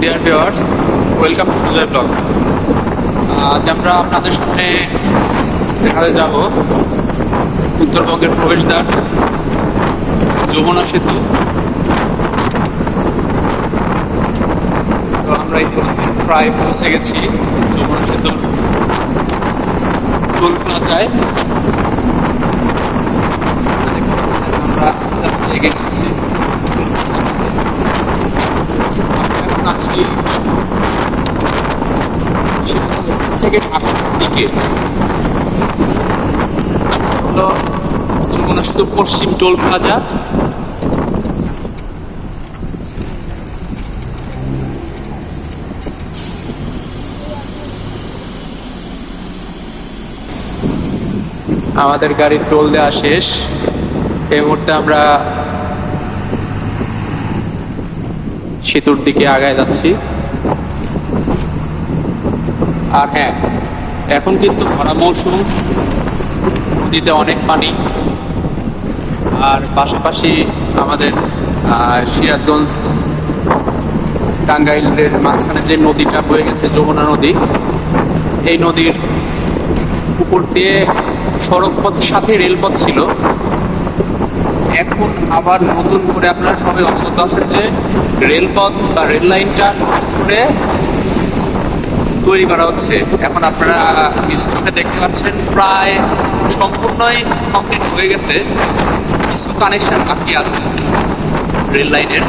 Dear viewers welcome to Sujoy blog আজ আমরা আপনাদের সামনে দেখাতে যাব উত্তরবঙ্গের প্রবেশদ্বার, যমুনা সেতু। তো আমরা ইতিমধ্যে প্রায় পৌঁছে গেছি যমুনা সেতুর টোল প্লাজায়। আমরা আস্তে আস্তে এগিয়ে যাচ্ছি। আছি থেকে ঢাকার দিকে হলো পশ্চিম টোল প্লাজা। আমাদের গাড়ির টোল দেওয়া শেষ। এই মুহূর্তে আমরা সেতুর দিকে আগায় যাচ্ছি। আর হ্যাঁ এখন কিন্তু ভরা মৌসুম। নদীতে অনেক পানি। আর পাশাপাশি আমাদের সিরাজগঞ্জ, টাঙ্গাইলের মাঝখানে যে নদীটা বয়ে গেছে, যমুনা নদী, এই নদীর উপর দিয়ে সড়ক পথের সাথে রেলপথ ছিল। এখন আবার নতুন করে আপনারা সবাই অবগত আছেন যে রেলপথ বা রেল লাইনটা করে তৈরি করা হচ্ছে। এখন আপনারা চোখে দেখতে পাচ্ছেন প্রায় সম্পূর্ণই কমপ্লিট হয়ে গেছে। কিছু কানেকশন বাকি আছে রেল লাইনের।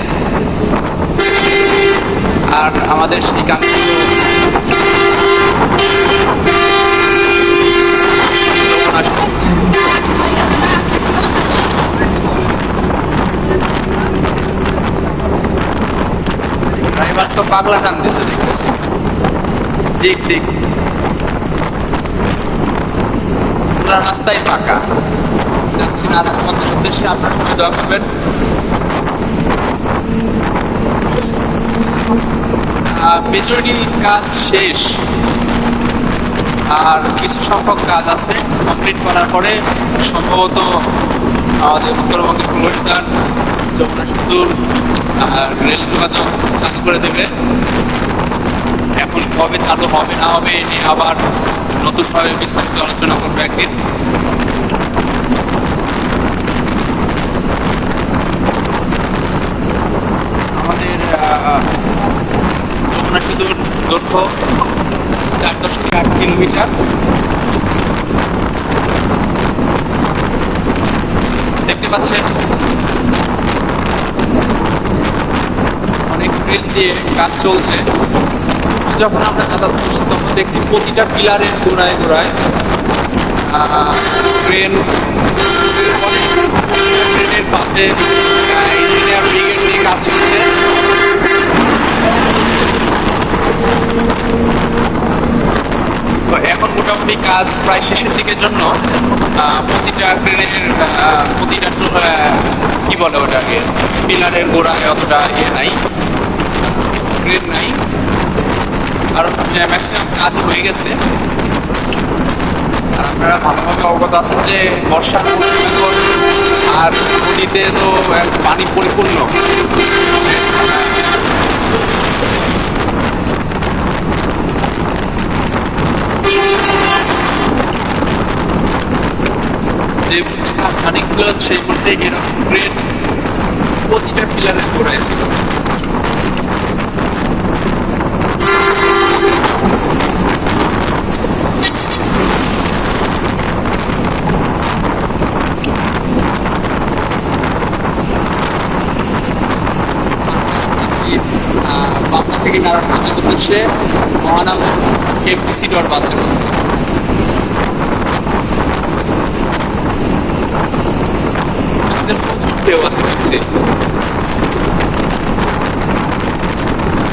আর আমাদের সেই কাঙ্ক্ষিত যমুনা সেতু। ড্রাইভার তো পাগলা টান দিছে দেখতেছি। ঠিক ঠিক। পুরা রাস্তায় ফাঁকা। যাচ্ছি নারায়ণগঞ্জের উদ্দেশ্যে আপনার সঙ্গে দোয়া করবেন। মেজরিটি কাজ শেষ। আর কিছু সংখ্যক কাজ আছে কমপ্লিট করার পরে সম্ভবত আমাদের উত্তরবঙ্গের প্রবেশদ্বার যমুনা সেতুর আহ, রেল যোগাযোগ চালু করে দেবে। এখন কবে চালু হবে না হবে এ নিয়ে আবার নতুনভাবে বিস্তারিত আলোচনা করবে একদিন। আমাদের যমুনা সেতুর দৈর্ঘ্য চার দশমিক আট কিলোমিটার। দেখতে পাচ্ছেন ট্রেন দিয়ে কাজ চলছে। যখন আমরা যাতায়াত করছি তখন দেখছি প্রতিটা পিলারের গোড়ায় গোড়ায় ট্রেন ট্রেনের পাশে ইঞ্জিনিয়ার ব্রিগেড নিয়ে কাজ চলছে। এখন মোটামুটি কাজ প্রায় শেষের দিকের জন্য প্রতিটা ট্রেনের প্রতিটা কি বলে ওটাকে, পিলারের গোড়ায় অতটা ইয়ে নাই। ট্রেন নাই। আর ম্যাক্সিমাম কাজ হয়ে গেছে। আর আপনারা ভালোভাবে অবগত আছেন যে মৌসুম আর নদীতে তো পানি পরিপূর্ণ। যে ছিল, সেই মুহূর্তে এরকম ট্রেন প্রতিটা পিলারের গোড়ায় ছিল থেকে নারায়ণগঞ্জের উদ্দেশ্যে মহানগর এমপিসি ডট বাসের মধ্যে।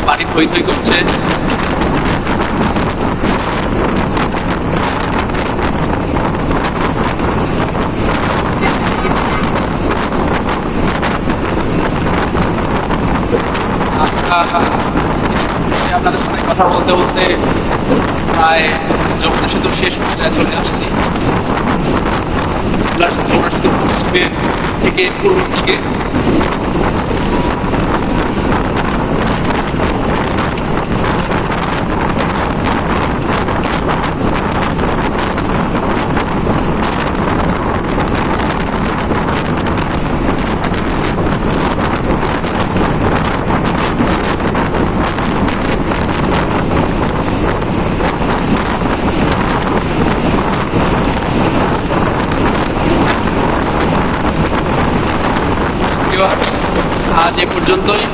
পানি থই থই করছে। আপনাদের সঙ্গে কথা বলতে বলতে প্রায় যমুনা সেতুর শেষ পর্যায়ে চলে আসছি। যমুনা সেতুর পশ্চিমে থেকে পূর্ব দিকে। আজ এ পর্যন্তই।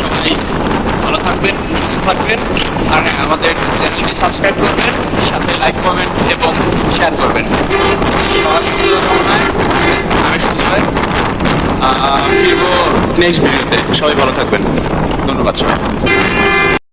সবাই ভালো থাকবেন, সুস্থ থাকবেন। আর আমাদের চ্যানেলটি সাবস্ক্রাইব করবেন, সাথে লাইক, কমেন্ট এবং শেয়ার করবেন। আমি ভাই ফিরবো নেক্সট ভিডিওতে সবাই ভালো থাকবেন। ধন্যবাদ সবাই